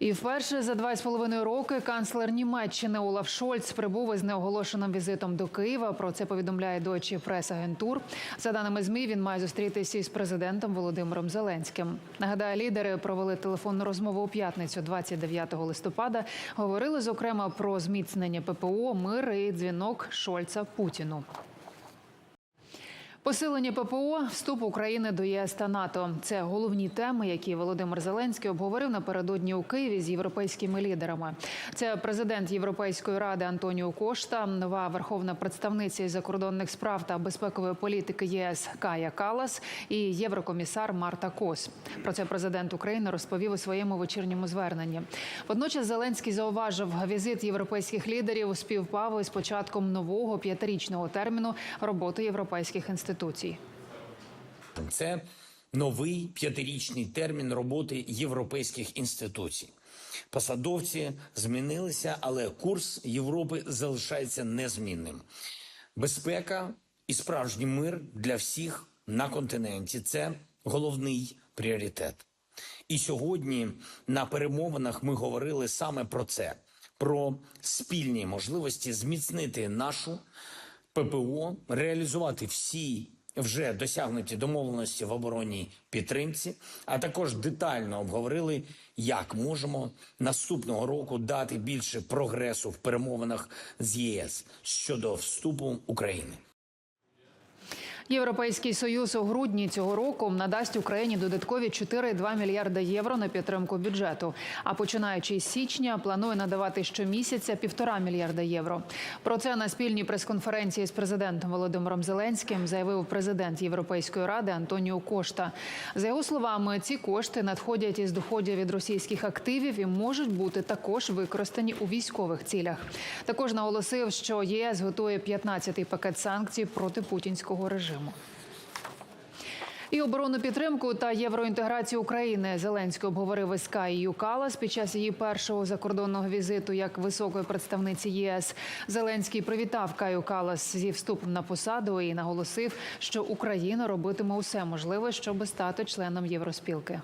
І вперше за два з половиною роки канцлер Німеччини Олаф Шольц прибув із неоголошеним візитом до Києва. Про це повідомляє Deutsche прес-агентур. За даними змі, він має зустрітися із президентом Володимиром Зеленським. Нагадаю, лідери провели телефонну розмову у п'ятницю, 29 листопада. Говорили зокрема про зміцнення ППО, мир і дзвінок Шольца Путіну. Посилення ППО, вступ України до ЄС та НАТО це головні теми, які Володимир Зеленський обговорив напередодні у Києві з європейськими лідерами. Це президент Європейської ради Антоніо Кошта, нова верховна представниця із закордонних справ та безпекової політики ЄС Кая Калас і єврокомісар Марта Кос. Про це президент України розповів у своєму вечірньому зверненні. Водночас Зеленський зауважив, візит європейських лідерів співпав із початком нового п'ятирічного терміну роботи європейських інституцій. Це новий п'ятирічний термін роботи європейських інституцій. Посадовці змінилися, але курс Європи залишається незмінним. Безпека і справжній мир для всіх на континенті це головний пріоритет. І сьогодні на перемовинах ми говорили саме про це: про спільні можливості зміцнити нашу ППО, реалізувати всі вже досягнуті домовленості в оборонній підтримці, а також детально обговорили, як можемо наступного року дати більше прогресу в перемовинах з ЄС щодо вступу України. Європейський союз у грудні цього року надасть Україні додаткові 4,2 мільярда євро на підтримку бюджету. А починаючи з січня, планує надавати щомісяця півтора мільярда євро. Про це на спільній прес-конференції з президентом Володимиром Зеленським заявив президент Європейської ради Антоніо Кошта. За його словами, ці кошти надходять із доходів від російських активів і можуть бути також використані у військових цілях. Також наголосив, що ЄС готує 15-й пакет санкцій проти путінського режиму. І оборонну підтримку та євроінтеграцію України Зеленський обговорив із Каєю Калас під час її першого закордонного візиту як високої представниці ЄС. Зеленський привітав Каю Калас зі вступом на посаду і наголосив, що Україна робитиме усе можливе, щоб стати членом євроспілки.